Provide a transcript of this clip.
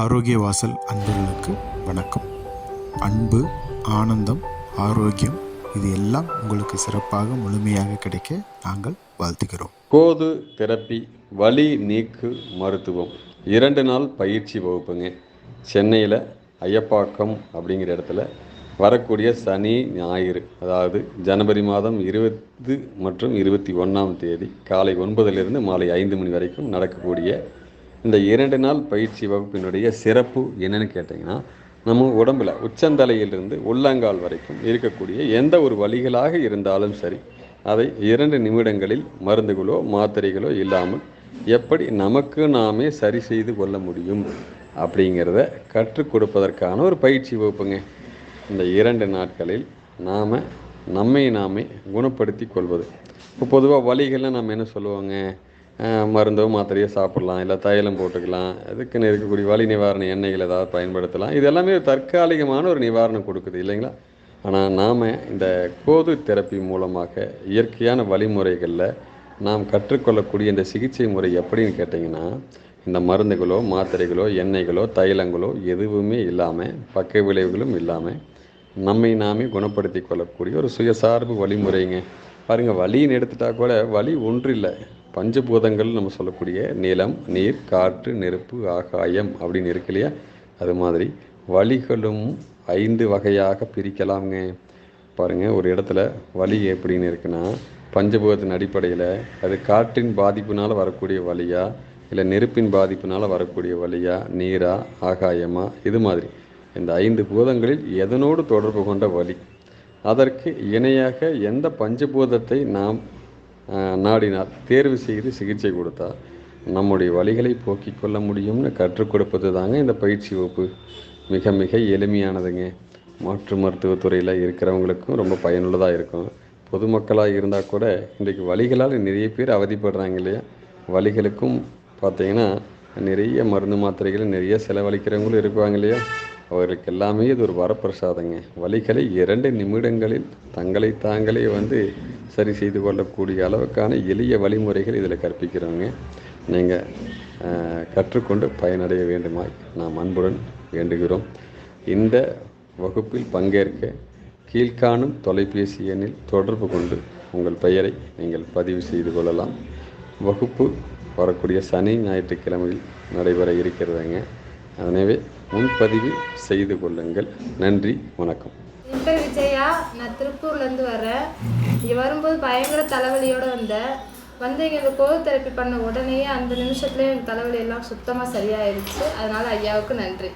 ஆரோக்கிய வாசல் அன்பர்களுக்கு வணக்கம். அன்பு ஆனந்தம் ஆரோக்கியம் இது எல்லாம் உங்களுக்கு சிறப்பாக முழுமையாக கிடைக்க நாங்கள் வாழ்த்துகிறோம். கோது தெரப்பி வலி நீக்கு மருத்துவம். இரண்டு நாள் பயிற்சி வகுப்புங்க. சென்னையில் ஐயப்பாக்கம் அப்படிங்கிற இடத்துல வரக்கூடிய சனி ஞாயிறு அதாவது ஜனவரி மாதம் இருபது மற்றும் இருபத்தி ஒன்றாம் தேதி காலை ஒன்பதிலிருந்து மாலை ஐந்து மணி வரைக்கும் நடக்கக்கூடிய இந்த இரண்டு நாள் பயிற்சி வகுப்பினுடைய சிறப்பு என்னன்னு கேட்டிங்கன்னா நம்ம உடம்புல உச்சந்தலையிலிருந்து உள்ளங்கால் வரைக்கும் இருக்கக்கூடிய எந்த ஒரு வழிகளாக இருந்தாலும் சரி அதை இரண்டு நிமிடங்களில் மருந்துகளோ மாத்திரைகளோ இல்லாமல் எப்படி நமக்கு நாமே சரி செய்து கொள்ள முடியும் அப்படிங்கிறத கற்றுக் கொடுப்பதற்கான ஒரு பயிற்சி வகுப்புங்க. இந்த இரண்டு நாட்களில் நாம் நம்மை நாமே குணப்படுத்தி கொள்வது. இப்போ பொதுவாக வழிகள்லாம் நம்ம என்ன சொல்லுவாங்க? மருந்தோ மாத்திரையோ சாப்பிடலாம் இல்லை தைலம் போட்டுக்கலாம். அதுக்குன்னு இருக்கக்கூடிய வலி நிவாரண எண்ணெய்கள் ஏதாவது பயன்படுத்தலாம். இது எல்லாமே தற்காலிகமான ஒரு நிவாரணம் கொடுக்குது இல்லைங்களா? ஆனால் நாம் இந்த கோது தெரப்பி மூலமாக இயற்கையான வழிமுறைகளில் நாம் கற்றுக்கொள்ளக்கூடிய இந்த சிகிச்சை முறை எப்படின்னு கேட்டிங்கன்னா இந்த மருந்துகளோ மாத்திரைகளோ எண்ணெய்களோ தைலங்களோ எதுவுமே இல்லாமல் பக்க விளைவுகளும் இல்லாமல் நம்மை நாமே குணப்படுத்தி கொள்ளக்கூடிய ஒரு சுயசார்பு வழிமுறைங்க. பாருங்கள் வலின்னு எடுத்துட்டா கூட வலி ஒன்றில்லை பஞ்சபூதங்கள் நம்ம சொல்லக்கூடிய நிலம் நீர் காற்று நெருப்பு ஆகாயம் அப்படின்னு இருக்கு இல்லையா? அது மாதிரி வழிகளும் ஐந்து வகையாக பிரிக்கலாம்ங்க. பாருங்கள் ஒரு இடத்துல வலி எப்படின்னு இருக்குன்னா பஞ்சபூதத்தின் அடிப்படையில் அது காற்றின் பாதிப்புனால் வரக்கூடிய வழியா இல்லை நெருப்பின் பாதிப்புனால் வரக்கூடிய வழியா நீரா ஆகாயமா? இது மாதிரி. இந்த ஐந்து பூதங்களில் எதனோடு தொடர்பு கொண்ட வழி? அதற்கு இணையாக எந்த பஞ்சபூதத்தை நாம் நாடினார். தேர்வு செய்து சிகிச்சை கொடுத்தா நம்முடைய வழிகளை போக்கிக் கொள்ள முடியும்னு கற்றுக் கொடுப்பது தாங்க இந்த பயிற்சி வகுப்பு. மிக மிக எளிமையானதுங்க. மாற்று மருத்துவத்துறையில் இருக்கிறவங்களுக்கும் ரொம்ப பயனுள்ளதாக இருக்கும். பொதுமக்களாக இருந்தால் கூட இன்றைக்கு வழிகளால் நிறைய பேர் அவதிப்படுறாங்க இல்லையா? வழிகளுக்கும் பார்த்தீங்கன்னா நிறைய மருந்து மாத்திரைகளை நிறைய செலவழிக்கிறவங்களும் இருப்பாங்க இல்லையா? அவர்களுக்கு எல்லாமே இது ஒரு வரப்பிரசாதங்க. வழிகளை இரண்டு நிமிடங்களில் தங்களை தாங்களே வந்து சரி செய்து கொள்ளக்கூடிய அளவுக்கான எளிய வழிமுறைகள் இதில் கற்பிக்கிறோங்க. நீங்கள் கற்றுக்கொண்டு பயனடைய வேண்டுமாய் நாம் அன்புடன் வேண்டுகிறோம். இந்த வகுப்பில் பங்கேற்க கீழ்காணும் தொலைபேசி எண்ணில் தொடர்பு கொண்டு உங்கள் பெயரை நீங்கள் பதிவு செய்து கொள்ளலாம். வகுப்பு வரக்கூடிய சனி ஞாயிற்றுக்கிழமையில் நடைபெற இருக்கிறதுங்க. எனவே முன்பதிவு செய்து கொள்ளுங்கள். நன்றி வணக்கம். விஜயா. நான் திருப்பூர்லேருந்து வரேன் இங்கே வரும்போது பயங்கர தலைவலியோடு வந்தேன் வந்து இங்கே இந்த கோவில் தெரப்பி பண்ண உடனேயே அந்த நிமிஷத்துலேயே எனக்கு தலைவலி எல்லாம் சுத்தமாக சரியாயிருச்சு. அதனால் ஐயாவுக்கு நன்றி.